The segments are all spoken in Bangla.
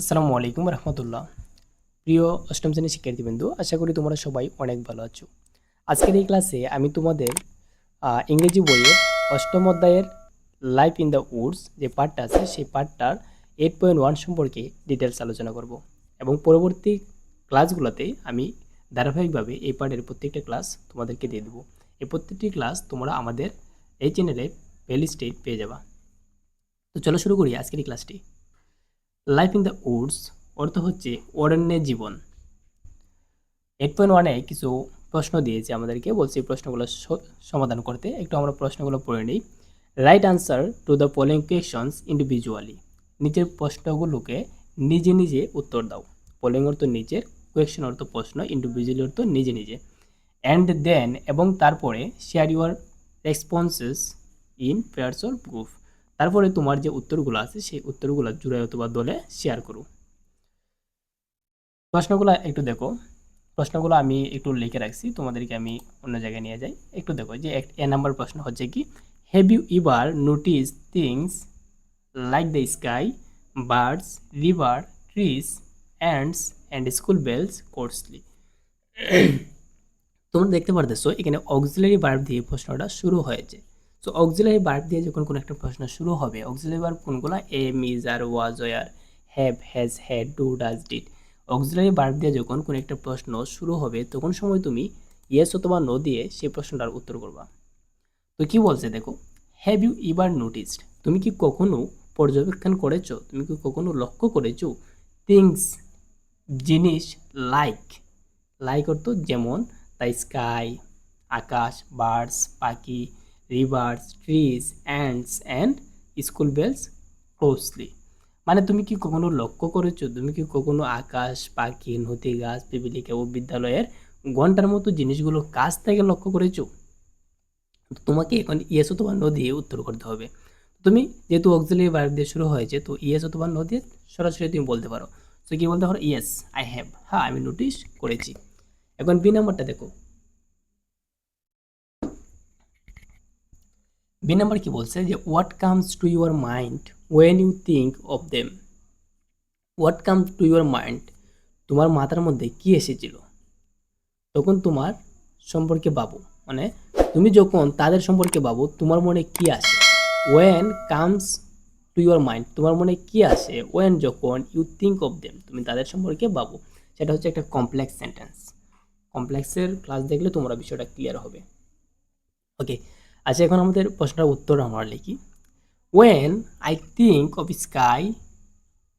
আসসালামু আলাইকুম রহমতুল্লাহ। প্রিয় অষ্টম শ্রেণির শিক্ষার্থীবৃন্দু, আশা করি তোমরা সবাই অনেক ভালো আছো। আজকের এই ক্লাসে আমি তোমাদের ইংরেজি বইয়ের অষ্টম অধ্যায়ের লাইফ ইন দ্য উডস যে পার্টটা আছে, সেই পার্টটার এইট পয়েন্ট ওয়ান সম্পর্কে ডিটেলস আলোচনা করব। এবং পরবর্তী ক্লাসগুলোতে আমি ধারাবাহিকভাবে এই পার্টের প্রত্যেকটা ক্লাস তোমাদেরকে দিয়ে দেবো। এই প্রত্যেকটি ক্লাস তোমরা আমাদের এই চ্যানেলে প্লেলিস্টে পেয়ে যাবা। তো চলো শুরু করি আজকের এই ক্লাসটি। লাইফ ইন দ্য উডস অর্থ হচ্ছে অরণ্যের জীবন। এইট পয়েন্ট ওয়ানে কিছু প্রশ্ন দিয়েছে আমাদেরকে, বলছি প্রশ্নগুলো সমাধান করতে। একটু আমরা প্রশ্নগুলো পড়ে নিই। Write answer to the following questions individually নিচের প্রশ্নগুলোকে নিজে নিজে উত্তর দাও। পোলিং অর্থ নিজের কোয়েশন অর্থ প্রশ্ন ইন্ডিভিজুয়ালি অর্থ নিজে নিজে। অ্যান্ড দেন এবং তারপরে share your responses in pairs or group তারপরে তোমার যে উত্তরগুলো আছে, সেই উত্তরগুলো জুড়ে অথবা দলে শেয়ার করো। প্রশ্নগুলো একটু দেখো। প্রশ্নগুলো আমি একটু লিখে রাখছি, তোমাদেরকে আমি অন্য জায়গায় নিয়ে যাই। একটু দেখো যে এক, এ নাম্বার প্রশ্ন হচ্ছে কি have you ever notice things like the sky birds river trees ants and school bells closely তোমরা দেখতে পারতেছো, এখানে অক্সিলারি ভার্ব দিয়ে প্রশ্নটা শুরু হয়েছে। সো অক্সিলারি ভার্ব দিয়ে যখন কোনো একটা প্রশ্ন শুরু হবে অক্সিলারি ভার্ব কোনগুলো? Am is are was were have has had do does did auxiliary verb দিয়ে যখন কোনো একটা প্রশ্ন শুরু হবে, তখন সময় তুমি ইয়েস অথবা নো দিয়ে সেই প্রশ্নটার উত্তর করবা। তো কি বলছে দেখো? হ্যাভ ইউ ইভার নোটিসড তুমি কি কখনো পর্যবেক্ষণ করেছ? তুমি কি কখনো লক্ষ্য করেছ? থিংস জিনিস লাইক লাইক অর্থ যেমন দ্য স্কাই আকাশ বার্ডস পাখি rivers trees ants and school bells closely মানে তুমি কি কখনো লক্ষ্য করেছ? তুমি কি কখনো আকাশ, পাখি, নদী, গাছ, পিপিলিকা ও বিদ্যালয়ের ঘণ্টার মতো জিনিসগুলো কাছ থেকে লক্ষ্য করেছ? তোমাকে এখন ইয়েস অথবা নো দিয়ে উত্তর করতে হবে। তুমি যেহেতু অক্সিলারি ভার্ব দিয়ে শুরু হয়েছে, তো ইয়েস অথবা নো দিয়ে সরাসরি তুমি বলতে পারো। তো কি বলতে পারো? ইয়েস আই হ্যাভ হ্যাঁ আমি নোটিশ করেছি। এখন বি নাম্বারটা দেখো। বি নাম্বার কি বলছে যে what comes to your mind when you think of them what comes to your mind তোমার মাথার মধ্যে কি এসেছিল? তখন তোমার সম্পর্কে ভাবো। মানে তুমি যখন তাদের সম্পর্কে ভাবো, তোমার মনে কি আসে? When comes to your mind তোমার মনে কি আসে? ওয়েন যখন ইউ থিঙ্ক অফ দেম তুমি তাদের সম্পর্কে ভাবো। সেটা হচ্ছে একটা কমপ্লেক্স সেন্টেন্স কমপ্লেক্সের ক্লাস দেখলে তোমরা বিষয়টা ক্লিয়ার হবে। ওকে আচ্ছা এখন আমাদের প্রশ্নটার উত্তর আমরা লিখি। When I think of sky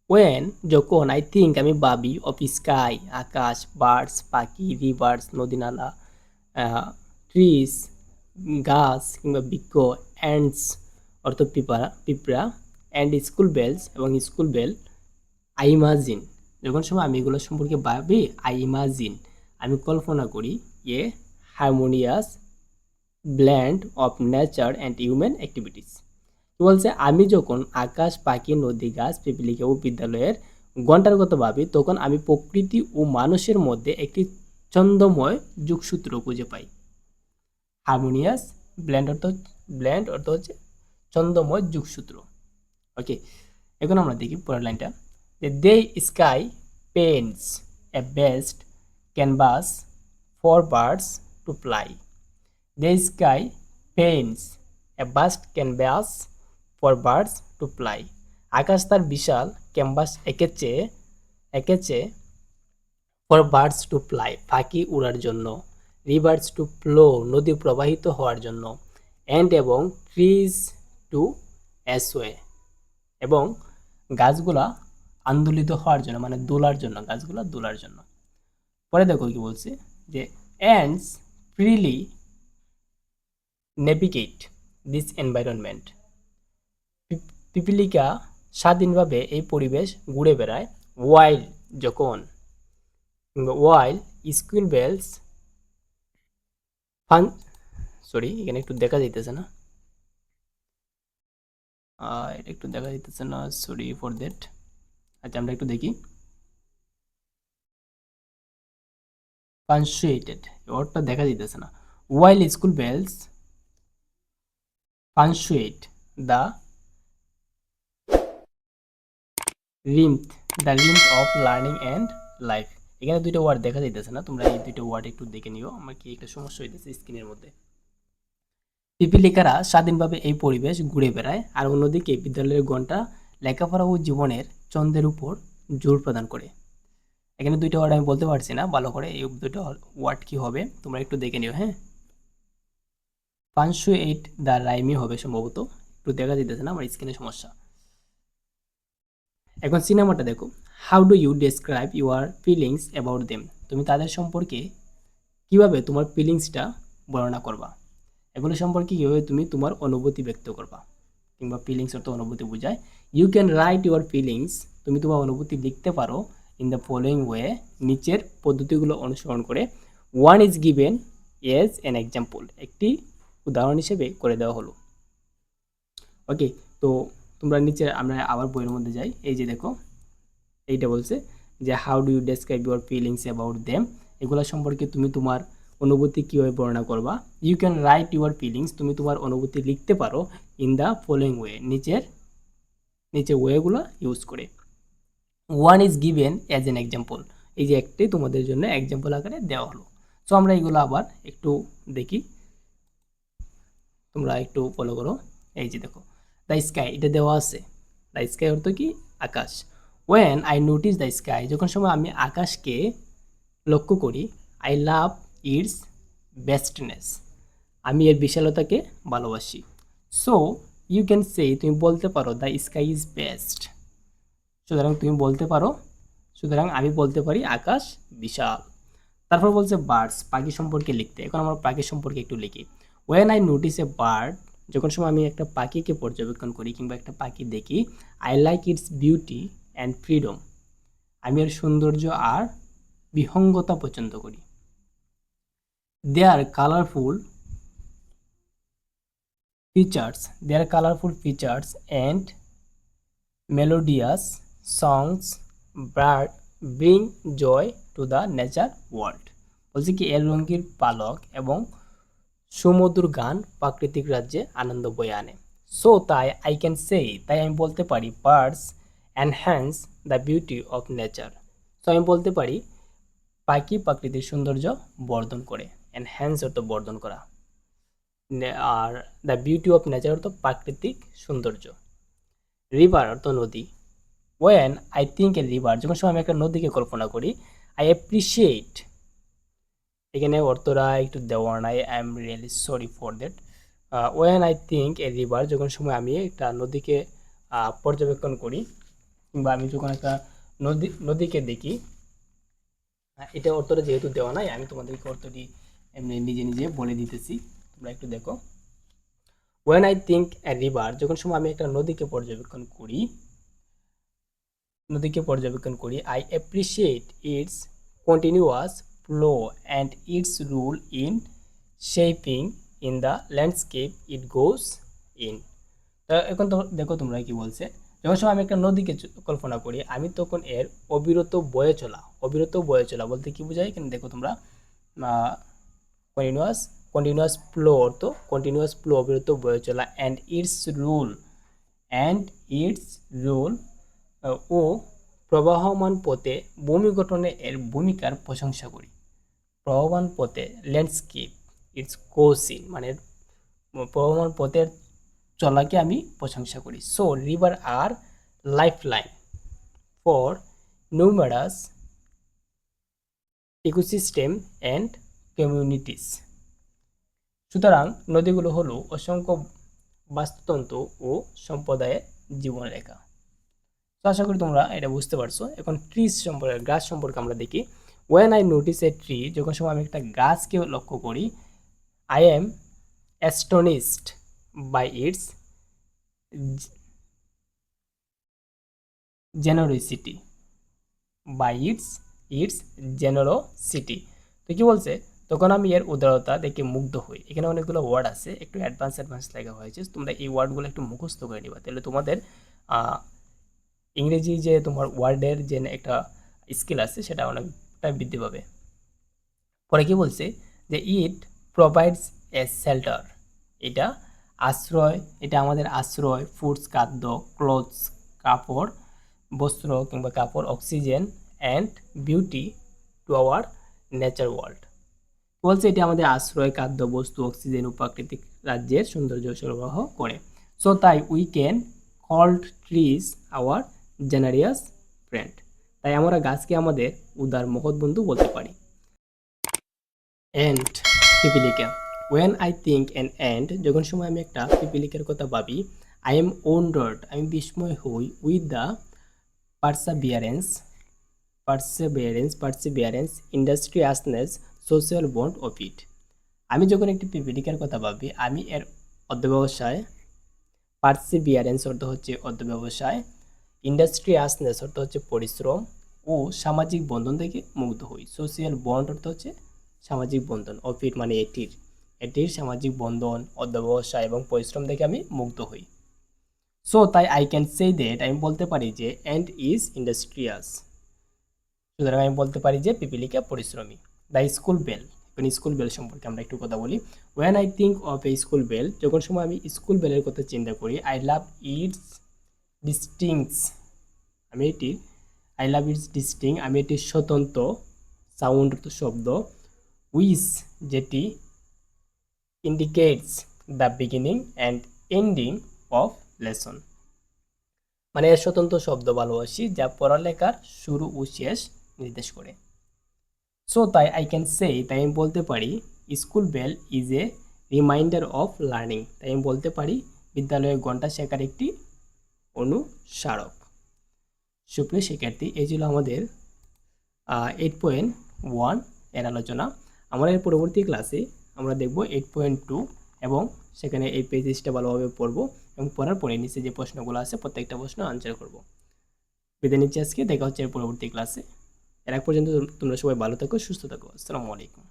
when যখন আই থিঙ্ক আমি ভাবি অফ স্কাই আকাশ বার্ডস পাখি রিভার্স নদী নালা ট্রিজ গাছ কিংবা বৃক্ষ অ্যান্ডস অর্থ পিঁপড়া পিঁপড়া অ্যান্ড স্কুল বেলস এবং স্কুল বেল আই ইমাজিন যখন সময় আমি এগুলো সম্পর্কে ভাবি আই ইমাজিন আমি কল্পনা করি a harmonious blend of nature and human activities কি বলছে? আমি যখন আকাশ, পাখি, নদী, গাছ, পিপিলিকা ও বিদ্যালয়ের ঘণ্টার কথা ভাবি তখন আমি প্রকৃতি ও মানুষের মধ্যে একটি ছন্দময় যুগসূত্র খুঁজে পাই। হারমোনিয়াস ব্ল্যান্ড অর্থ ব্ল্যান্ড অর্থ হচ্ছে ছন্দময় যুগসূত্র। ওকে এখন আমরা দেখি পরের লাইনটা। The sky paints a vast canvas for birds to fly The sky paints a vast canvas for birds to fly. আকাশ তার বিশাল ক্যানভাস এঁকেছে এঁকেছে ফর বার্ডস টু ফ্লাই পাখি উড়ার জন্য রিভার্স টু ফ্লো নদী প্রবাহিত হওয়ার জন্য অ্যান্ড এবং ট্রিজ টু অ্যাসওয়ে এবং গাছগুলা আন্দোলিত হওয়ার জন্য মানে দোলার জন্য, গাছগুলা দোলার জন্য পরে দেখো কি বলছে যে ants freely navigate this environment পিপিলিকা স্বাধীনভাবে এই পরিবেশ ঘুরে বেড়ায় ওয়াইল যখন while school bells fun sorry এখানে একটু দেখা যাইতেছে না এটা একটু দেখা যাইতেছে না সরি ফর দ্যাট আচ্ছা আমরা একটু দেখি পাঞ্চুয়েটেড ওয়ার্ডটা দেখা যাইতেছে না while school bells punctuate the rhythm the link of learning and life এখানে দুইটা ওয়ার্ড দেখা যাইতেছে না, তোমরা এই দুইটা ওয়ার্ড একটু দেখে নিও, আমার কি একটা সমস্যা হইতেছে স্ক্রিনের মধ্যে। পিপিলিকারা স্বাধীনভাবে এই পরিবেশ ঘুরে বেড়ায় আর অন্যদিকে বিদ্যালয়ের ঘণ্টা লেখাপড়া ও জীবনের ছন্দের উপর জোর প্রদান করে। এখানে দুইটা ওয়ার্ড আমি বলতে পারছি না, ভালো করে এই দুটো ওয়ার্ড কি হবে, তোমরা একটু দেখে নিও হ্যাঁ? পাঁচশো এইট দ্য রাইমি হবে সম্ভবত। একটু দেখা যেতেছে না, আমার স্ক্রিনে সমস্যা। এখন সিনেমাটা দেখো। How do you describe your feelings about them তুমি তাদের সম্পর্কে কীভাবে তোমার ফিলিংসটা বর্ণনা করবা? এগুলো সম্পর্কে কীভাবে তুমি তোমার অনুভূতি ব্যক্ত করবা? কিংবা ফিলিংস অর্থ অনুভূতি বোঝায়। You can write your feelings তুমি তোমার অনুভূতি লিখতে পারো ইন দ্য ফলোয়িং ওয়ে নিচের পদ্ধতিগুলো অনুসরণ করে। One is given as an example একটি উদাহরণ হিসেবে করে দেওয়া হলো। ওকে তো তোমরা নিচে আমরা আবার বইয়ের মধ্যে যাই। এই যে দেখো, এইটা বলছে যে how do you describe your feelings about them এগুলো সম্পর্কে তুমি তোমার অনুভূতি কীভাবে বর্ণনা করবা? You can write your feelings তুমি তোমার অনুভূতি লিখতে পারো ইন দ্য ফলোয়িং ওয়ে নিচের নিচের ওয়েগুলো ইউজ করে। One is given as an example এই যে একটি তোমাদের জন্য এক্সাম্পল আকারে দেওয়া হলো। সো আমরা এগুলো আবার একটু দেখি। তোমরা একটু ফলো করো। এই যে দেখো দ্য স্কাই এটা দেওয়া আছে। দ্য স্কাই অর্থ কি? আকাশ। When I notice the sky যখন সময় আমি আকাশকে লক্ষ্য করি আই লাভ ইটস বেস্টনেস আমি এর বিশালতাকে ভালোবাসি। সো ইউ ক্যান সে তুমি বলতে পারো দ্য স্কাই ইজ বেস্ট সুতরাং তুমি বলতে পারো, সুতরাং আমি বলতে পারি, আকাশ বিশাল। তারপর বলছে বার্ডস পাখি সম্পর্কে লিখতে। এখন আমরা পাখি সম্পর্কে একটু লিখি। When I notice a bird যখন সময় আমি একটা পাখিকে পর্যবেক্ষণ করি কিংবা একটা পাখি দেখি I like its beauty and freedom আমি এর সৌন্দর্য আর বিহঙ্গতা পছন্দ করি। They are colourful features they are colourful features and melodious songs broad bring joy to the nature world বলছে কি, এর রঙির পালক এবং সুমধুর গান প্রাকৃতিক রাজ্যে আনন্দ বয়ে আনে। সো তাই আই ক্যান সে তাই আমি বলতে পারি birds enhance the beauty of nature so আমি বলতে পারি, পাখি প্রাকৃতিক সৌন্দর্য বর্ধন করে এনহ্যান্স অর্থ বর্ধন করা। আর দ্য বিউটি অফ নেচার অর্থ প্রাকৃতিক সৌন্দর্য। রিভার অর্থ নদী। When I think a river যখন সময় আমি একটা নদীকে কল্পনা করি আই অ্যাপ্রিসিয়েট এখানে অর্থরা একটু দেওয়া নাই I am really sorry for that when I think a river যখন সময় আমি একটা নদীকে পর্যবেক্ষণ করি কিংবা আমি যখন একটা নদী, নদীকে দেখি এটা অর্থটা যেহেতু দেওয়া নাই, আমি তোমাদেরকে অর্থটি এমনি নিজে নিজে বলে দিতেছি, তোমরা একটু দেখো। When I think a river যখন সময় আমি একটা নদীকে পর্যবেক্ষণ করি, নদীকে পর্যবেক্ষণ করি I appreciate its continuous flow and its role in shaping in the landscape it goes in তো এখন তো দেখো তোমরা কি বলছে, যখন সময় আমি একটা নদীকে কল্পনা করি, আমি তখন এর অবিরত বয়ে চলা, অবিরত বয়ে চলা বলতে কি বোঝায়? এখানে দেখো তোমরা কন্টিনিউয়াস কন্টিনিউয়াস ফ্লো অর্থ কন্টিনিউয়াস ফ্লো অবিরত বয়ে চলা and its role and its role ও প্রবাহমান পথে ভূমি গঠনে এর ভূমিকার প্রশংসা করি। প্রবাহমান পথে ল্যান্ডস্কেপ ইটস কোসিন মানে প্রবাহমান পথের চলাকে আমি প্রশংসা করি। So river are lifeline for numerous ecosystem and communities সুতরাং, নদীগুলো হলো অসংখ্য বাস্তুতন্ত্র ও সম্প্রদায়ের জীবনরেখা। তো আশা করি তোমরা এটা বুঝতে পারছ। এখন ট্রিজ সম্পর্কে গাছ সম্পর্কে আমরা দেখি। When I notice a tree যখন সময় আমি একটা গাছকে লক্ষ্য করি I am astonished by its generosity by its its generosity তো কি বলছে? তখন আমি এর উদারতা দেখে মুগ্ধ হই। এখানে অনেকগুলো ওয়ার্ড আছে, একটু অ্যাডভান্স অ্যাডভান্স লেখা হয়েছে। তোমরা এই ওয়ার্ডগুলো একটু মুখস্থ করে নিবা। তাহলে তোমাদের ইংরেজি যে তোমার ওয়ার্ডের যে একটা স্কিল আছে, সেটা অনেকটা বৃদ্ধি পাবে। পরে কি বলছে? যে ইট প্রোভাইডস এ শেল্টার এটা আশ্রয়, এটা আমাদের আশ্রয় ফুডস খাদ্য ক্লোথস কাপড়, বস্ত্র কিংবা কাপড় oxygen and beauty to our nature world বলছে? এটি আমাদের আশ্রয়, খাদ্য, বস্তু অক্সিজেন প্রাকৃতিক রাজ্যের সৌন্দর্য সরবরাহ করে। সো তাই we can called trees our generous friend তাই আমরা গাছকে আমাদের উদার বন্ধু বলতে পারি। এন্ড পিপিলিকা। When I think an ant যখন সময় আমি একটা পিপিলিকার কথা ভাবি আই এম ওন্ডার্ড আমি বিস্ময় হই with the perseverance perseverance perseverance industriousness social bond of it আমি যখন একটি পিপিলিকার কথা ভাবি, আমি এর অধ্যবসায় পার্সিবিয়ারেন্স অর্থ হচ্ছে অধ্যবসায় ইন্ডাস্ট্রিয়াসনেস অর্থ হচ্ছে পরিশ্রম ও সামাজিক বন্ধন থেকে মুগ্ধ হই। সোশিয়াল বন্ড অর্থ হচ্ছে সামাজিক বন্ধন অফিট মানে এটির। এটির সামাজিক বন্ধন, অধ্যবসায় এবং পরিশ্রম থেকে আমি মুগ্ধ হই। সো তাই আই ক্যান সে দ্যাট আমি বলতে পারি যে অ্যান্ড ইজ ইন্ডাস্ট্রিয়াস সুতরাং আমি বলতে পারি যে পিপিলিকা পরিশ্রমী। দ্য স্কুল বেল এখন স্কুল বেল সম্পর্কে আমরা একটু কথা বলি। When I think of a school bell যখন সময় আমি স্কুল বেলের কথা চিন্তা করি আই লাভ ইটস ডিস্টিংস আমি এটি আই লাভ ইটস ডিস্টিং আমি এটি স্বতন্ত্র সাউন্ড শব্দ উইস যেটি indicates the beginning and ending of lesson মানে স্বতন্ত্র শব্দ ভালোবাসি যা পড়ালেখার শুরু ও শেষ নির্দেশ করে। সো তাই আই ক্যান সে তাই আমি বলতে পারি school bell is a reminder of learning তাই আমি বলতে পারি বিদ্যালয়ে ঘণ্টা শেখার একটি অনুস্মারক সুপ্রিয় শিক্ষার্থী, এই ছিল আমাদের এইট পয়েন্ট ওয়ানের আলোচনা। আমরা এর পরবর্তী ক্লাসে আমরা দেখব এইট পয়েন্ট টু এবং সেখানে এই পেজেসটা ভালোভাবে পড়ব এবং পড়ার পরে নিচে যে প্রশ্নগুলো আছে, প্রত্যেকটা প্রশ্ন আনসার করব। বিদায় নিচ্ছি আজকে, দেখা হচ্ছে এর পরবর্তী ক্লাসে এর আগ পর্যন্ত তোমরা সবাই ভালো থাকো, সুস্থ থাকো। আসসালামু আলাইকুম।